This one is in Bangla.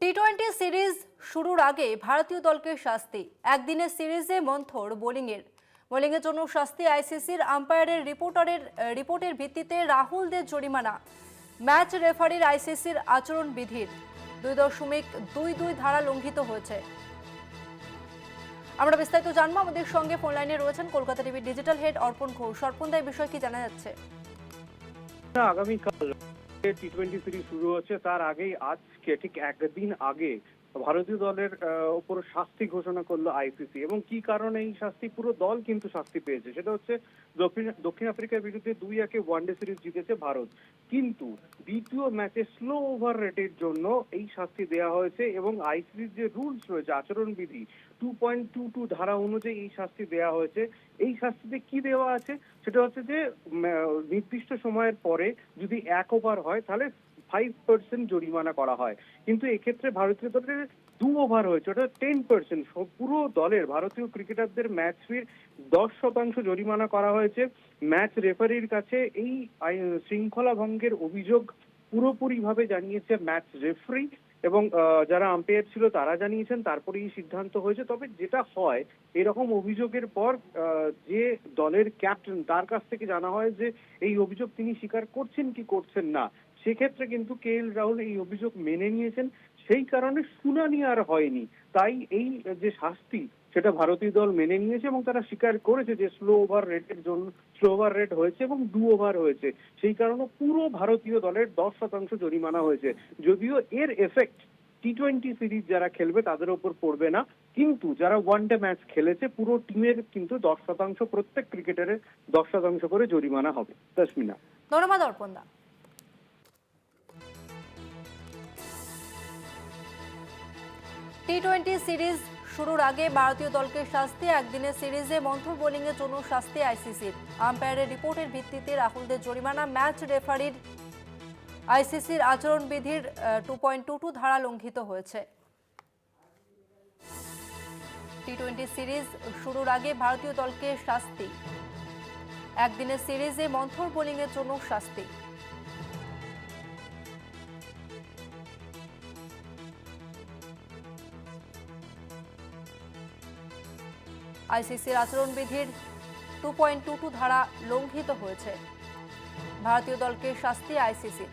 টি টোয়েন্টি সিরিজ শুরুর আগে ভারতীয় দলকে শাস্তি, একদিনের সিরিজে মন্থর বোলিংয়ের। বোলিংয়ের জন্য শাস্তি আইসিসির আম্পায়ারের রিপোর্টারের রিপোর্টের ভিত্তিতে রাহুলদের জরিমানা। ম্যাচ রেফারির আইসিসির আচরণ বিধির দুই দশমিক দুই দুই ধারা লঙ্ঘিত হয়েছে। আমরা বিস্তারিত জানব আমাদের সঙ্গে ফোন লাইনে রয়েছেন কলকাতা টিভির ডিজিটাল হেড অর্পণ ঘোষ। অর্পণ দা বিষয় কি জানা যাচ্ছে? আগামীকাল। টি টোয়েন্টি সিরিজ শুরু হচ্ছে তার আগেই আজকে ঠিক একদিন আগে ভারতীয় দলের ওপর শাস্তি ঘোষণা করল আইসিসি এবং কি কারণে এই শাস্তি? পুরো দল কিন্তু শাস্তি পেয়েছে। সেটা হচ্ছে দক্ষিণ আফ্রিকার বিরুদ্ধে দুই একে ওয়ানডে সিরিজ জিতেছে ভারত। কিন্তু দ্বিতীয় ম্যাচে স্লো ওভার রেটের জন্য এই শাস্তি দেওয়া হয়েছে এবং আইসিসির যে রুলস রয়েছে আচরণ বিধি টু পয়েন্ট টু টু ধারা অনুযায়ী এই শাস্তি দেওয়া হয়েছে। এই শাস্তিতে কি দেওয়া আছে? সেটা হচ্ছে যে নির্দিষ্ট সময়ের পরে যদি এক ওভার হয়, তাহলে ফাইভ পার্সেন্ট জরিমানা করা হয়। কিন্তু এক্ষেত্রে ভারতীয় দলের দু ওভার হয়েছে ওটা টেন পার্সেন্ট পুরো দলের, ভারতীয় ক্রিকেটারদের ম্যাচ ফির দশ শতাংশ জরিমানা করা হয়েছে। ম্যাচ রেফারির কাছে এই শৃঙ্খলা ভঙ্গের অভিযোগ পুরোপুরিভাবে জানিয়েছে ম্যাচ রেফারি এবং যারা আম্পায়ার ছিল তারা জানিয়েছেন তারপরে এই সিদ্ধান্ত হয়েছে। তবে যেটা হয়, এরকম অভিযোগের পর যে দলের ক্যাপ্টেন তার কাছ থেকে জানা হয় যে এই অভিযোগ তিনি স্বীকার করছেন কি করছেন না। সেক্ষেত্রে কিন্তু কে এল রাহুল এই অভিযোগ মেনে নিয়েছেন, সেই কারণে শুনানি আর হয়নি। তাই এই যে শাস্তি, সেটা ভারতীয় দল মেনে নিয়েছে এবং তারা স্বীকার করেছে যে স্লো ওভার রেটের জন্য, স্লো ওভার রেট হয়েছে এবং ডু ওভার হয়েছে। সেই কারণে পুরো ভারতীয় দলের দশ শতাংশ জরিমানা হয়েছে। যদিও এর এফেক্ট টি টোয়েন্টি সিরিজ যারা খেলবে তাদের ওপর পড়বে না। কিন্তু যারা ওয়ান ডে ম্যাচ খেলেছে, পুরো টিমের কিন্তু দশ শতাংশ, প্রত্যেক ক্রিকেটারের দশ শতাংশ করে জরিমানা হবে। তসমিনা। ধন্যবাদ অর্পণ দা। টি টোয়েন্টি সিরিজ শুরুর আগে ভারতীয় দলকে শাস্তি, একদিনের সিরিজে মন্থর বোলিংয়ের জন্য শাস্তি আইসিসির। আম্পায়ারের রিপোর্টের ভিত্তিতে রাহুলদের জরিমানা, ম্যাচ রেফারির আইসিসির আচরণবিধির টু পয়েন্ট টু টু ধারা লঙ্ঘিত হয়েছে। টি টোয়েন্টি সিরিজ শুরুর আগে ভারতীয় দলকে শাস্তি, একদিনের সিরিজে মন্থর বোলিংয়ের জন্য শাস্তি। আইসিসির আচরণবিধির টু পয়েন্ট টু টু ধারা লঙ্ঘিত হয়েছে। ভারতীয় দলকে শাস্তি আইসিসির